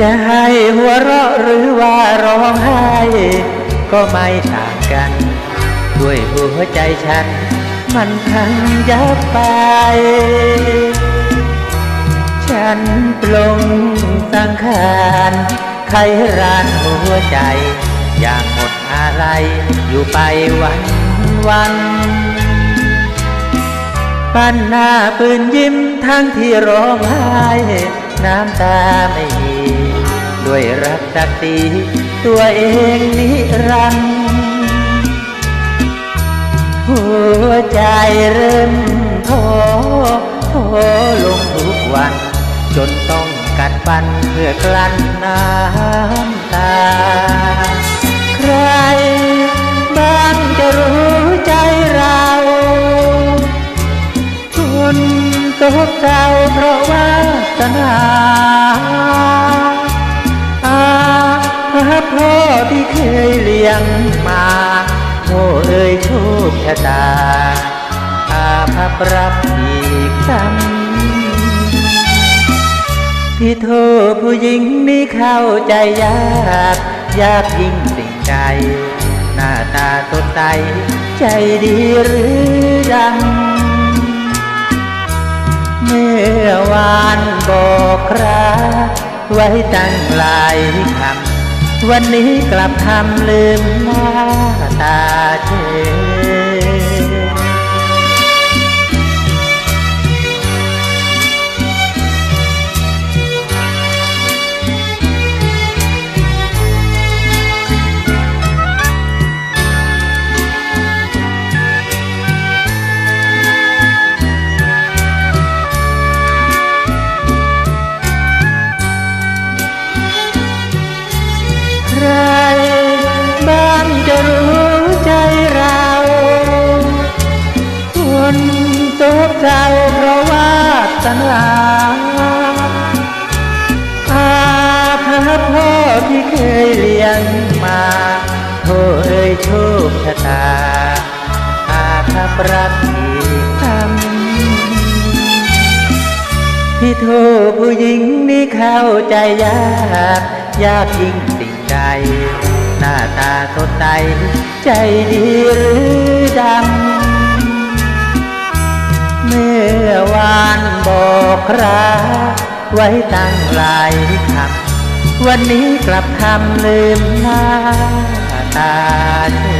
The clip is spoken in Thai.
จะให้หัวเราะหรือว่าร้องไห้ ก็ไม่ต่างกัน ด้วยหัวใจฉัน มันพังยับไป ฉันปลงสังขารไขรานหัวใจ อย่างหมดอะไร อยู่ไปวันวันปันหน้าปืนยิ้มทั้งที่ร้องไห้ น้ำตาไม่มี ด้วยรักสักสีตัวเองนิรันดร์หัวใจเริ่มท้อท้อลงทุกวัน จนต้องกัดฟันเพื่อกลั้นน้ำตา ใครบ้างจะรู้ใจเราคนตกเจ้าเพราะว่าสนา พ่อที่เคยเลี้ยงมาโอ้เอ่ยโชคชะตาอาภัพรับอีกซ้ำที่โทษผู้หญิงนี่เข้าใจยากยากยิ่งสิ่งใดหน้าตาสดใสใจดีหรือยังเมื่อวานบอกคราไว้ตั้งหลายคำ วันนี้กลับทำลืมหน้าตาเธอ ว่าสนาอาพระพ่อที่เคยเลี้ยงมาโทษเอ่ยโชคชะตา อาภัพรักอีกคำที่โทษผู้หญิงนี่เข้าใจยาก ยากยิ่งสิ่งใดหน้าตาสดใสใจดีหรือ บอกคราไว้ตั้งหลายคำวันนี้กลับคำลืมหน้าตาเธอ